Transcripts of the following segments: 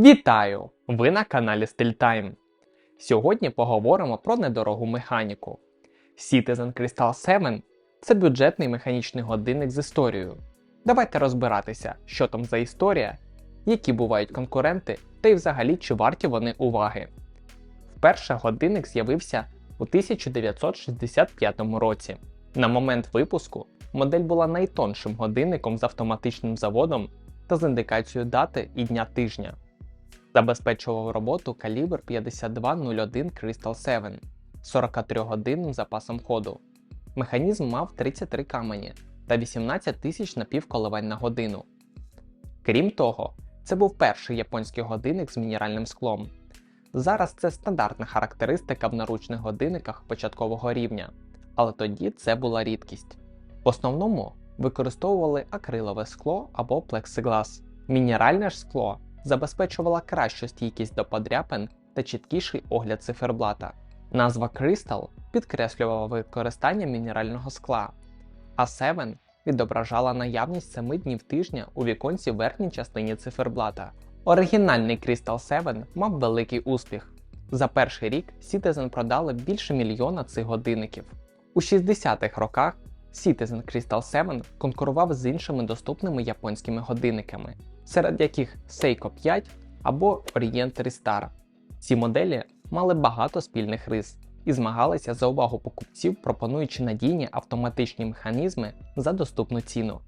Вітаю! Ви на каналі StillTime. Сьогодні поговоримо про недорогу механіку. Citizen Crystal 7 це бюджетний механічний годинник з історією. Давайте розбиратися, що там за історія, які бувають конкуренти, та й взагалі чи варті вони уваги. Вперше годинник з'явився у 1965 році. На момент випуску модель була найтоншим годинником з автоматичним заводом та з індикацією дати і дня тижня. Забезпечував роботу калібр 5201 Crystal 7 з 43-годинним запасом ходу. Механізм мав 33 камені та 18 тисяч напівколивань на годину. Крім того, це був перший японський годинник з мінеральним склом. Зараз це стандартна характеристика в наручних годинниках початкового рівня, але тоді це була рідкість. В основному використовували акрилове скло або плексиглас. Мінеральне ж скло забезпечувало кращу стійкість до подряпин та чіткіший огляд циферблата. Назва Crystal підкреслювала використання мінерального скла, а 7 відображала наявність 7 днів тижня у віконці верхній частині циферблата. Оригінальний Crystal 7 мав великий успіх. За перший рік Citizen продали більше мільйона цих годинників. У 60-х роках Citizen Crystal 7 конкурував з іншими доступними японськими годинниками, серед яких Seiko 5 або Orient Star. Ці моделі мали багато спільних рис і змагалися за увагу покупців, пропонуючи надійні автоматичні механізми за доступну ціну.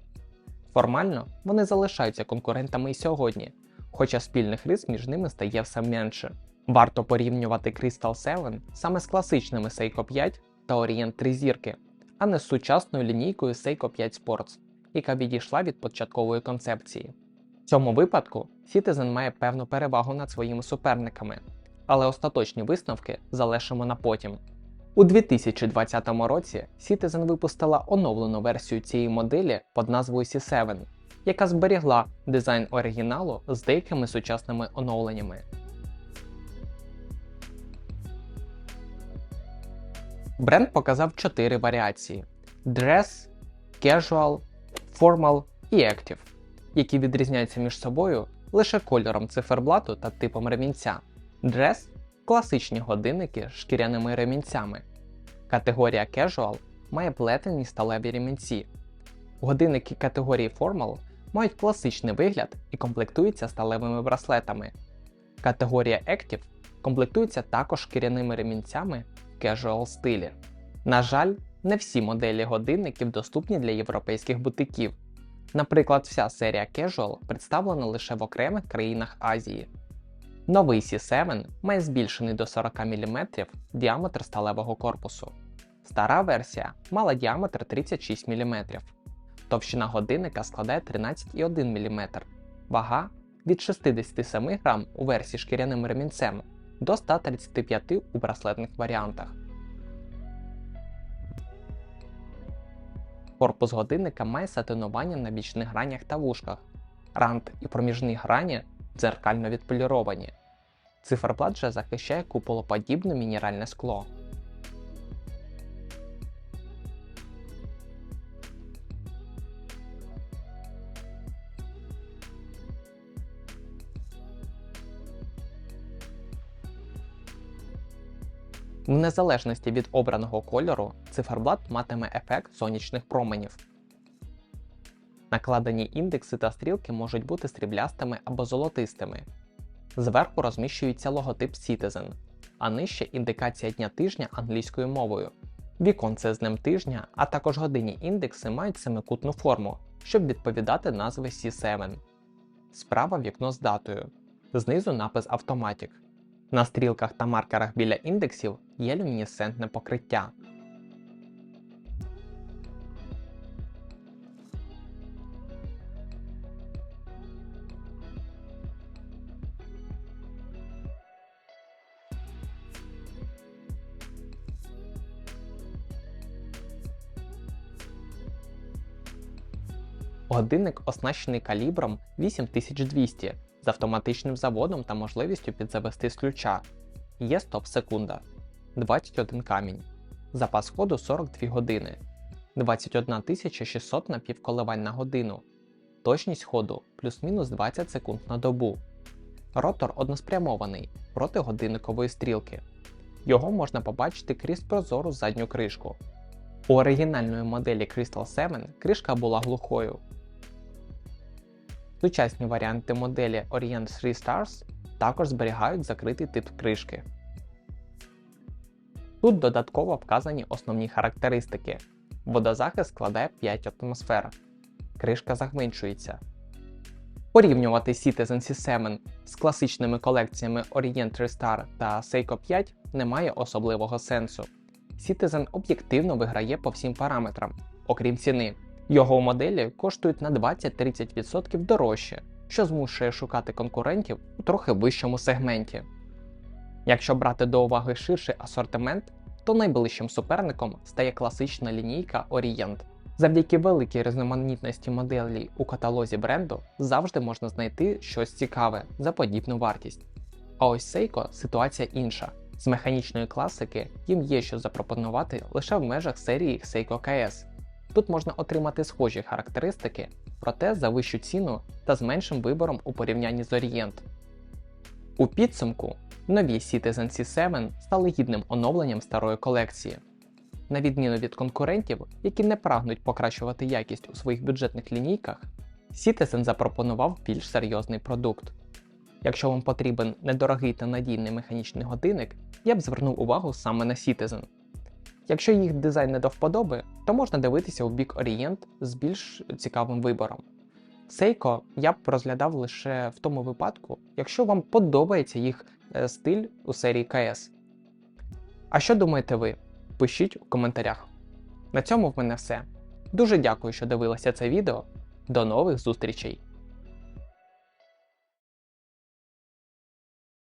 Формально вони залишаються конкурентами і сьогодні, хоча спільних рис між ними стає все менше. Варто порівнювати Crystal 7 саме з класичними Seiko 5 та Orient 3 зірки, а не з сучасною лінійкою Seiko 5 Sports, яка відійшла від початкової концепції. В цьому випадку Citizen має певну перевагу над своїми суперниками, але остаточні висновки залишимо на потім. У 2020 році Citizen випустила оновлену версію цієї моделі під назвою C7, яка зберігла дизайн оригіналу з деякими сучасними оновленнями. Бренд показав 4 варіації: Dress, Casual, Formal і Active, які відрізняються між собою лише кольором циферблату та типом ремінця. Dress класичні годинники з шкіряними ремінцями. Категорія Casual має плетені сталеві ремінці. Годинники категорії Formal мають класичний вигляд і комплектуються сталевими браслетами. Категорія Active комплектується також шкіряними ремінцями в casual стилі. На жаль, не всі моделі годинників доступні для європейських бутиків. Наприклад, вся серія Casual представлена лише в окремих країнах Азії. Новий C7 має збільшений до 40 мм діаметр сталевого корпусу. Стара версія мала діаметр 36 мм. Товщина годинника складає 13,1 мм, вага від 67 грам у версії шкіряним ремінцем до 135 у браслетних варіантах. Корпус годинника має сатинування на бічних гранях та вушках. Рант і проміжні грані дзеркально відполіровані. Циферблат же захищає куполоподібне мінеральне скло. В незалежності від обраного кольору, циферблат матиме ефект сонячних променів. Накладені індекси та стрілки можуть бути сріблястими або золотистими. Зверху розміщується логотип Citizen, а нижче індикація дня тижня англійською мовою. Віконце з днем тижня, а також годинні індекси мають семикутну форму, щоб відповідати назви C7. Справа вікно з датою. Знизу напис Automatic. На стрілках та маркерах біля індексів є люмінесцентне покриття. Годинник оснащений калібром 8200 з автоматичним заводом та можливістю підзавести з ключа. Є стоп-секунда 21 камінь. Запас ходу 42 години. 21 600 напівколивань на годину. Точність ходу плюс-мінус 20 секунд на добу. Ротор односпрямований проти годинникової стрілки. Його можна побачити крізь прозору задню кришку. У оригінальної моделі Crystal 7 кришка була глухою. Сучасні варіанти моделі Orient 3 Stars також зберігають закритий тип кришки. Тут додатково вказані основні характеристики. Водозахист складає 5 атмосфер. Кришка загменшується. Порівнювати Citizen C7 з класичними колекціями Orient 3 Star та Seiko 5 немає особливого сенсу. Citizen об'єктивно виграє по всім параметрам, окрім ціни. Його моделі коштують на 20-30% дорожче, що змушує шукати конкурентів у трохи вищому сегменті. Якщо брати до уваги ширший асортимент, то найближчим суперником стає класична лінійка Orient. Завдяки великій різноманітності моделей у каталозі бренду завжди можна знайти щось цікаве за подібну вартість. А ось Seiko ситуація інша. З механічної класики їм є що запропонувати лише в межах серії Seiko KS. Тут можна отримати схожі характеристики, проте за вищу ціну та з меншим вибором у порівнянні з Orient. У підсумку нові Citizen C7 стали гідним оновленням старої колекції. На відміну від конкурентів, які не прагнуть покращувати якість у своїх бюджетних лінійках, Citizen запропонував більш серйозний продукт. Якщо вам потрібен недорогий та надійний механічний годинник, я б звернув увагу саме на Citizen. Якщо їх дизайн не до вподоби, то можна дивитися у бік Orient з більш цікавим вибором. Seiko я б розглядав лише в тому випадку, якщо вам подобається їх е, стиль у серії КС. А що думаєте ви? Пишіть у коментарях. На цьому в мене все. Дуже дякую, що дивилися це відео. До нових зустрічей!